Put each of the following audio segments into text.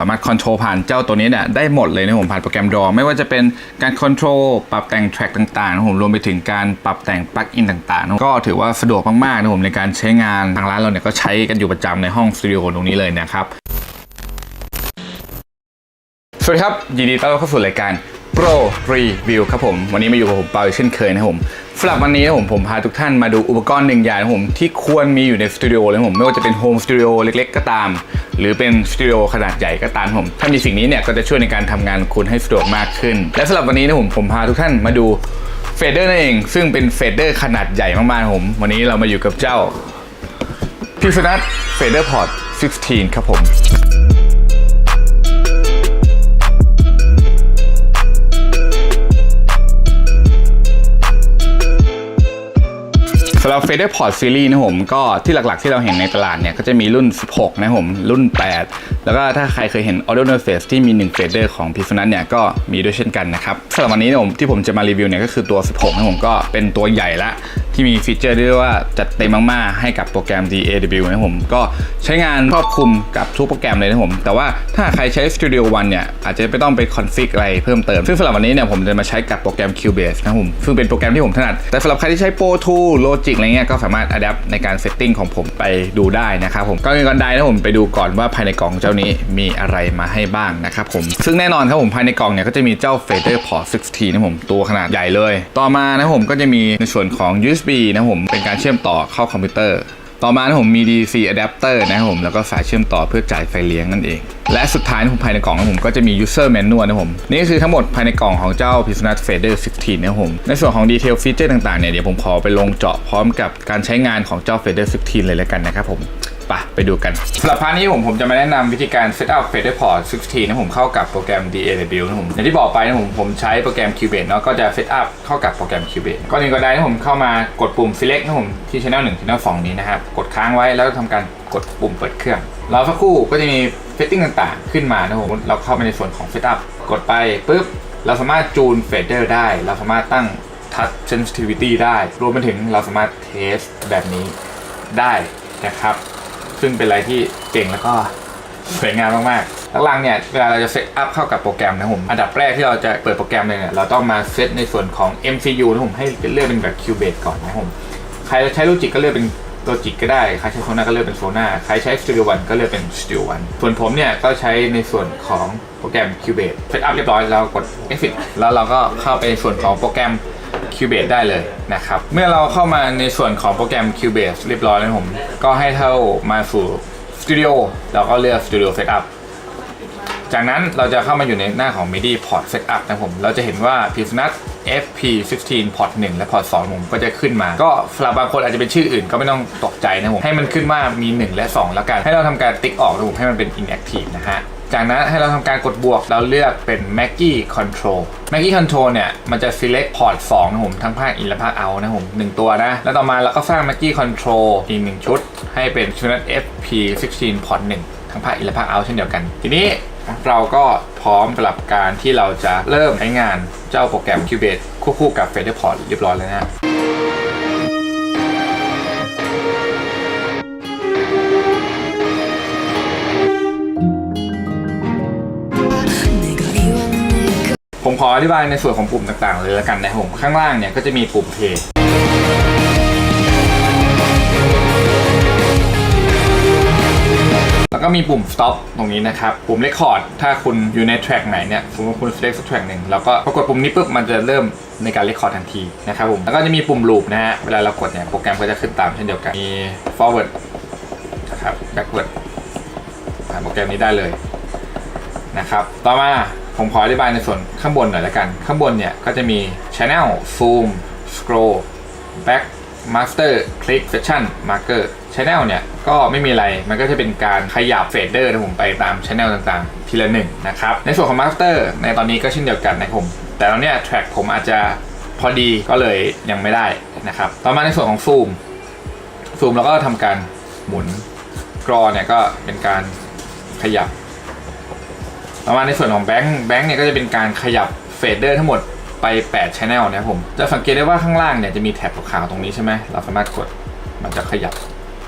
สามารถคอนโทรลผ่านเจ้าตัวนี้เนี่ยได้หมดเลยนะผมผ่านโปรแกรมดอไม่ว่าจะเป็นการคอนโทรลปรับแต่งแทร็กต่างๆนะผมรวมไปถึงการปรับแต่งปลั๊กอินต่างๆนะก็ถือว่าสะดวกมากๆนะผมในการใช้งานทางร้านเราเนี่ยก็ใช้กันอยู่ประจำในห้องสตูดิโอตรงนี้เลยนะครับ สวัสดีครับ ยินดีต้อนรับเข้าสู่รายการ Pro Review ครับผม วันนี้มาอยู่กับผมเปาอีกเช่นเคยนะครับผมสำหรับวันนี้นะผมผมพาทุกท่านมาดูอุปกรณ์หนึ่งอย่างนะผมที่ควรมีอยู่ในสตูดิโอเลยผมไม่ว่าจะเป็นโฮมสตูดิโอเล็กๆก็ตาม หรือเป็นสตูดิโอขนาดใหญ่ก็ตามผมถ้ามีสิ่งนี้เนี่ยก็จะช่วยในการทำงานคุณให้สะดวกมากขึ้น และสำหรับวันนี้นะผมผมพาทุกท่านมาดูเฟเดอร์นั่นเอง ซึ่งเป็นเฟเดอร์ขนาดใหญ่มากๆผมวันนี้เรามาอยู่กับเจ้าพิซนัทเฟเดอร์พอร์ต16 ครับผม สำหรับ f e d e r Port Series นะผมก็ที่หลักๆที่เราเห็นในตลาดเนี่ย ก็จะมีรุ่น 16 นะผมรุ่น 8 แล้วก็ถ้าใครเคยเห็น Audio Interface ที่มี 1 f e d e r ของ p i s o n a t เนี่ยก็มีด้วยเช่นกันนะครับสำหรับวันนี้นี่ยผมที่ผมจะมารีวิวเนี่ยก็คือตัว 16 นะผมก็เป็นตัวใหญ่ละ ที่มีฟีเจอร์ที่เรียกว่าจัดเต็มมากๆ ให้กับโปรแกรม DAW นะผมก็ใช้งานครอบคลุมกับทุกโปรแกรมเลยนะผม แต่ว่าถ้าใครใช้ Studio One เนี่ย อาจจะไม่ต้องไปคอนฟิกอะไรเพิ่มเติม ซึ่งสำหรับวันนี้เนี่ยผมจะมาใช้กับโปรแกรม Cubase นะผมซึ่งเป็นโปรแกรมที่ผมถนัด แต่สำหรับใครที่ใช้ Pro Tools Logic อะไรเงี้ยก็สามารถ adapt ในการ setting ของผมไปดูได้นะครับผมก็เงินก่อนใดนะผมไปดูก่อนว่าภายในกล่องเจ้านี้มีอะไรมาให้บ้างนะครับผมซึ่งแน่นอนครับผมภายในกล่องเนี่ยก็จะมีเจ้า Fader Port 16นะผมตัวขนาดใหญ่เลย ต่อมานะผมก็จะมีในส่วนของ USB นะผมเป็นการเชื่อมต่อเข้าคอมพิวเตอร์ต่อมาผมมี DC adapter นะครับผมแล้วก็สายเชื่อมต่อเพื่อจ่ายไฟเลี้ยงนั่นเอง และสุดท้ายนะผมภายในกล่องนะผมก็จะมี user manual นะผมนี่ก็คือทั้งหมดภายในกล่องของเจ้า p i x n a t Fader 16นะครับผม ในส่วนของ detail feature ต่างๆเนี่ยเดี๋ยวผมขอไปลงเจาะพร้อมกับการใช้งานของเจ้า Fader 16เลยแล้วกันนะครับผม ไปไปดูกันสำหรับพาร์ทนี้ผมผมจะมาแนะนำวิธีการ set up Fader Port 16นะผมเข้ากับโปรแกรม DAW นะผมอย่างที่บอกไปนะผมผมใช้โปรแกรม Cubase เนาะก็จะ set up เข้ากับโปรแกรม Cubase ก่อนอื่นก็ได้นะผมเข้ามากดปุ่ม select นะผมที่ channel 1 channel 2 นี้นะครับกดค้างไว้แล้วทำการกดปุ่มเปิดเครื่องรอสักครู่ก็จะมี setting ต่างๆ ขึ้นมานะผมเราเข้าไปในส่วนของ setup กดไปปุ๊บเราสามารถจูน fader ได้ เราสามารถตั้ง touch sensitivity ได้ รวมไปถึงเราสามารถ test แบบนี้ได้นะครับ ซึ่งเป็นอะไรที่เก่งแล้วก็สวยงามมากๆหลังๆเนี่ยเวลาเราจะเซตอัพเข้ากับโปรแกรมนะผม อันดับแรกที่เราจะเปิดโปรแกรมเลยเนี่ยเราต้องมาเซตในส่วนของ MCU นะผมให้เลือกเป็นแบบ Cubase ก่อนนะผมใครใช้ Logic ก็เลือกเป็น Logic ก็ได้ ใครใช้ Sona ก็เลือกเป็น Sona ใครใช้ Studio One ก็เลือกเป็น Studio One ส่วนผมเนี่ยก็ใช้ในส่วนของโปรแกรม Cubase เซตอัพเรียบร้อยแล้วกด Exit แล้วเราก็เข้าไปในส่วนของโปรแกรม Cubase ได้เลยนะครับ เมื่อเราเข้ามาในส่วนของโปรแกรม Cubase เรียบร้อยแล้วผม ก็ให้เข้ามาสู่ Studio เราก็เลือก Studio Setup จากนั้นเราจะเข้ามาอยู่ในหน้าของ MIDI Port Setup นะผม เราจะเห็นว่า p i s n u t FP16 Port 1 และ Port 2 ผมก็จะขึ้นมา ก็สำหรับบางคนอาจจะเป็นชื่ออื่นก็ไม่ต้องตกใจนะผม ให้มันขึ้นว่ามี 1 และ 2 แล้วกัน ให้เราทำการติ๊กออกนะผมให้มันเป็น inactive นะฮะ จากนั้นให้เราทำการกดบวกเราเลือกเป็น Mackie Control Mackie Control เนี่ย มันจะ select port 2นะผมทั้งภาค in และภาค out นะผม1ตัวนะ แล้วต่อมาเราก็สร้าง Mackie Control อีก 1 ชุด ให้เป็นชุด FP16 Port 1ทั้งภาค in และภาค out เช่นเดียวกัน ทีนี้เราก็พร้อมสำหรับการที่เราจะเริ่มใช้งานเจ้าโปรแกรม Cubase ควบคู่กับ Fader Port เรียบร้อยแล้วนะ ผมขออธิบายในส่วนของปุ่มต่างๆ เลยล้วกันนะผมข้างล่างเนี่ยก็จะมีปุ่มเพย์แล้วก็มีปุ่ม stop ตรงนี้นะครับ ปุ่ม record ถ้าคุณอยู่ในแทร็กไหนเนี่ย สมมติคุณ select สักแทร็กหนึ่งแล้วก็พอกดปุ่มนี้ปุ๊บ มันจะเริ่มในการ record ทันทีนะครับผม แล้วก็จะมีปุ่ม loop นะฮะ เวลาเรากดเนี่ย โปรแกรมก็จะขึ้นตามเช่นเดียวกัน มี forward นะครับ backward ผ่านโปรแกรมนี้ได้เลยนะครับ ต่อมา ผมขออธิบายในส่วนข้างบนหน่อยละกัน ข้างบนเนี่ยก็จะมี channel zoom scroll back master click session marker channel เนี่ยก็ไม่มีอะไรมันก็จะเป็นการขยับเฟดเดอร์นะผมไปตาม channel ต่างๆ ทีละหนึ่งนะครับ ในส่วนของ master ในตอนนี้ก็เช่นเดียวกันนะครับผม แต่ตอนเนี้ย track ผมอาจจะพอดีก็เลยยังไม่ได้นะครับ ต่อมาในส่วนของ zoom zoom เราก็ทำการหมุนกรอเนี่ยก็เป็นการขยับ ต่อมาในส่วนของแบงค์แบงค์เนี่ยก็จะเป็นการขยับเฟดเดอร์ทั้งหมดไป 8 Channel นะครับผม จะสังเกตได้ว่าข้างล่างเนี่ยจะมีแท็บขาวๆตรงนี้ใช่ไหม เราสามารถกดมันจะขยับ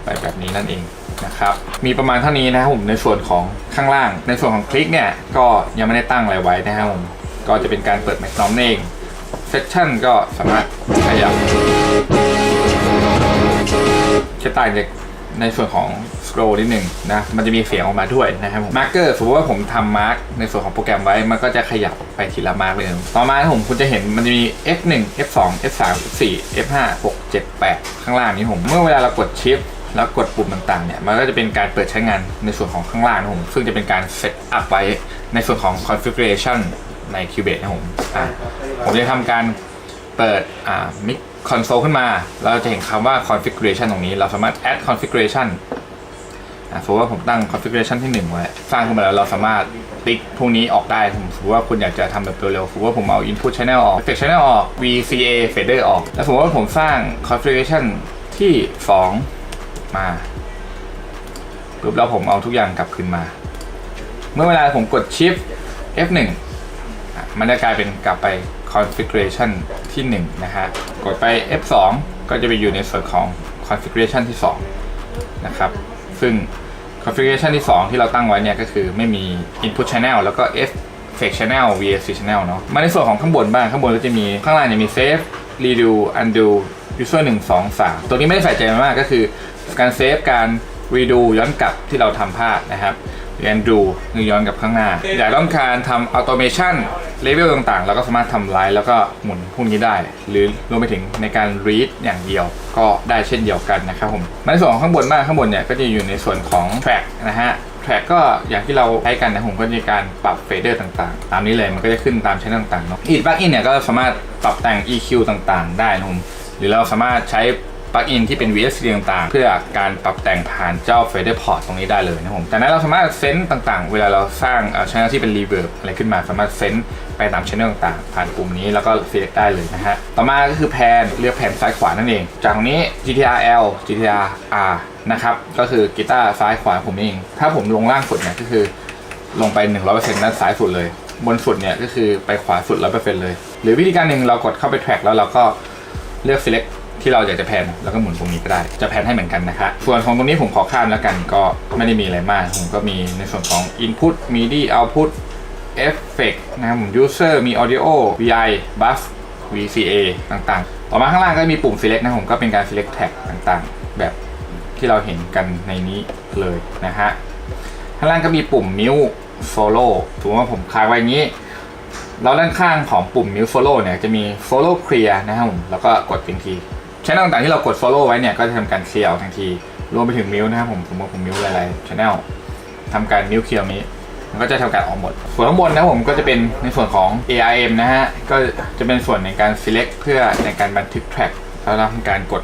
ไปแบบนี้นั่นเองนะครับ มีประมาณเท่านี้นะครับผมในส่วนของข้างล่าง ในส่วนของคลิกเนี่ยก็ยังไม่ได้ตั้งอะไรไว้นะครับผม ก็จะเป็นการเปิดแมกนอมเองเซสชั่นก็สามารถขยับแค่ต่างจาก ในส่วนของสคร l นิดหนึ่งนะมันจะมีเสียงออกมาด้วยนะครับผมมาร์กเกอร์สมมติว่าผมทำมาร์กในส่วนของโปรแกรมไว้มันก็จะขยับไปทีละมาร์กเลยต่อมาผมคุณจะเห็นมันจะมี F1 F2 F3 F4 F5 6 7 8 ข้างล่างนี้ผม เมื่อเวลาเรากดชิปแล้วกดปุ่มต่างๆเนี่ยมันก็จะเป็นการเปิดใช้งานในส่วนของข้างล่างนะผมซึ่งจะเป็นการเซตอัพไว้ในส่วนของ configuration ใน Cubase นะผมอะผมจะทำการ เปิดอ่า Mic Console ขึ้นมา เราจะเห็นคำว่า configuration ตรงนี้ เราสามารถ add configuration อะสมมติว่าผมตั้ง configuration ที่ 1 ไว้ สร้างขึ้นมาแล้วเราสามารถติ๊กพวกนี้ออกได้ผมสมมติว่าคุณอยากจะทำแบบเร็วๆสมมติว่าผมเอา input channel ออก effect channel ออก VCA fader ออก แล้วสมมติว่าผมสร้าง configuration ที่ 2 มาปุ๊บแล้วผมเอาทุกอย่างกลับคืนมา เมื่อเวลาผมกด shift F1 อะมันจะกลายเป็นกลับไป configuration ที่ 1 นะฮะ กดไป F2 ก็จะไปอยู่ในส่วนของ configuration ที่ 2 นะครับ ซึ่ง configuration ที่ 2 ที่เราตั้งไว้เนี่ยก็คือไม่มี input channel แล้วก็ effect channel VSC channel เนาะมาในส่วนของข้างบนบ้างข้างบนก็จะมีข้างล่างจะมี save redo undo user 1 2 3 ตัวนี้ไม่ได้ใส่ใจมากก็คือการเซฟการ redo ย้อนกลับที่เราทำพลาดนะครับ เรียนดูคือย้อนกับข้างหน้า อยากต้องการทำ automation level ต่างๆ เราก็สามารถทำไลน์แล้วก็หมุนพวกนี้ได้ หรือรวมไปถึงในการ read อย่างเดียว ก็ได้เช่นเดียวกันนะครับผมในส่วนของข้างบนบ้างข้างบนเนี่ยก็จะอยู่ในส่วนของ track นะฮะ track ก็อย่างที่เราใช้กันนะผมก็จะมีการปรับ fader ต่างๆ ตามนี้เลยมันก็จะขึ้นตามชั้นต่างๆเนาะ Eat plugin เนี่ยก็สามารถปรับแต่ง EQ ต่างๆ ได้นะผมหรือเราสามารถใช้ ปลั๊กอินที่เป็น VSC ต่างๆ เพื่อการปรับแต่งผ่านเจ้า Fader Port ตรงนี้ได้เลยนะผมจากนั้นเราสามารถเซนต์ต่างๆ เวลาเราสร้างช่องที่เป็น Reverb อะไรขึ้นมาสามารถเซนต์ไปตามช่องต่างๆ ผ่านปุ่มนี้แล้วก็ select ได้เลยนะฮะ ต่อมาก็คือแพนเลือกแผ่นซ้ายขวานั่นเอง จากนี้ GTR L GTR R นะครับ ก็คือกีตาร์ซ้ายขวาผมเอง ถ้าผมลงล่างสุดเนี่ยก็คือลงไป 100%ด้านซ้ายสุดเลย บนสุดเนี่ยก็คือไปขวาสุด 100%เลย หรือวิธีการหนึ่งเรากดเข้าไป track แล้วเราก็เลือก select ที่เราอยากจะแพนแล้วก็หมุนตรงนี้ก็ได้ จะแพนให้เหมือนกันนะครับส่วนของตรงนี้ผมขอข้ามแล้วกันก็ไม่ได้มีอะไรมาก ผมก็มีในส่วนของ input midi output effect นะครับผม user มี audio vi buff vca ต่างๆ ต่อมาข้างล่างก็มีปุ่ม select นะผมก็เป็นการ select tag ต่างๆ แบบที่เราเห็นกันในนี้เลยนะฮะ ข้างล่างก็มีปุ่ม mute follow ถือว่าผมคลายไว้อย่างนี้ แล้วด้านข้างของปุ่ม mute follow เนี่ยจะมี follow clear นะครับผม แล้วก็กดทันที ช่องต่างๆที่เรากด follow ไว้เนี่ยก็จะทำการ clear ออกทันที รวมไปถึง mute นะครับผมสมมติผม mute หลายๆ channel ทำการ mute clear นี้ มันก็จะทำการออกหมด ส่วนข้างบนนะผมก็จะเป็นในส่วนของ ARM นะฮะ ก็จะเป็นส่วนในการ select เพื่อในการบันทึก track แล้วเราทำการกด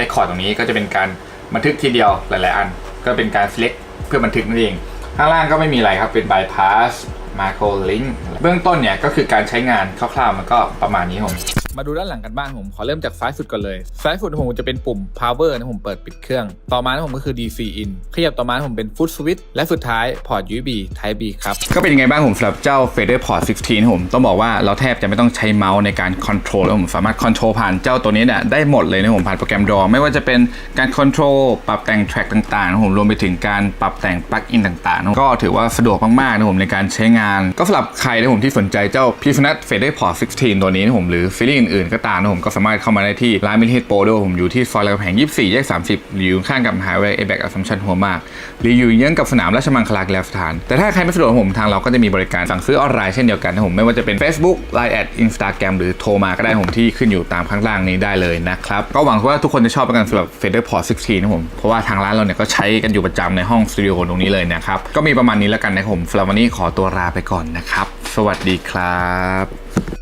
record ตรงนี้ก็จะเป็นการบันทึกทีเดียวหลาย ๆ อัน ก็เป็นการ select เพื่อบันทึกนั่นเอง ข้างล่างก็ไม่มีอะไรครับเป็น bypass macro link เบื้องต้นเนี่ยก็คือการใช้งานคร่าวๆมันก็ประมาณนี้ผม มาดูด้านหลังกันบ้างผมขอเริ่มจากซ้ายสุดก่อนเลย ซ้ายสุดผมจะเป็นปุ่ม power นะผมเปิดปิดเครื่อง ต่อมานะผมก็คือ DC in ขยับต่อมาผมเป็น foot switch และสุดท้ายพอร์ต USB Type B ครับ ก็เป็นยังไงบ้างผมสำหรับเจ้า Fader Port 16 ผมต้องบอกว่าเราแทบจะไม่ต้องใช้เมาส์ในการ control แล้วผมสามารถ control ผ่านเจ้าตัวนี้เนี่ยได้หมดเลยนะผมผ่านโปรแกรม Draw ไม่ว่าจะเป็นการ control ปรับแต่ง track ต่างๆนะผมรวมไปถึงการปรับแต่ง plugin ต่างๆ ก็ถือว่าสะดวกมากๆนะผมในการใช้งาน ก็สำหรับใครนะผมที่สนใจเจ้า p i f n a t Fader Port 16 ตัวนี้นะผมหรือซีรีส์อื่นๆ ก็ตามนะผมก็สามารถเข้ามาได้ที่ร้านมิลเทสโปรด้วยผมอยู่ที่ซอยรามคำแหง24แยก30ออยู่ข้างกับมหาวิทยาลัยเอแบกอัสสัมชัญหัวมาก หรืออยู่เยื้องกับสนามราชมังคลากีฬาสถาน แต่ถ้าใครไม่สะดวกผมทางเราก็จะมีบริการสั่งซื้อออนไลน์เช่นเดียวกันนะผมไม่ว่าจะเป็น Facebook Line แอด Instagram หรือโทรมาก็ได้ผมที่ขึ้นอยู่ตามข้างล่างนี้ได้เลยนะครับก็หวังว่าทุกคนจะชอบกันสำหรับ Fader Port 16นะผมเพราะว่าทางร้านเราเนี่ยก็ใช้กันอยู่ประจำในห้องสตูดิโอตรงนี้เลยนะครับก็มีประมาณนี้แล้วกันนะผมสำหรับวันนี้ขอตัวลาไปก่อนนะครับสวัสดีครับ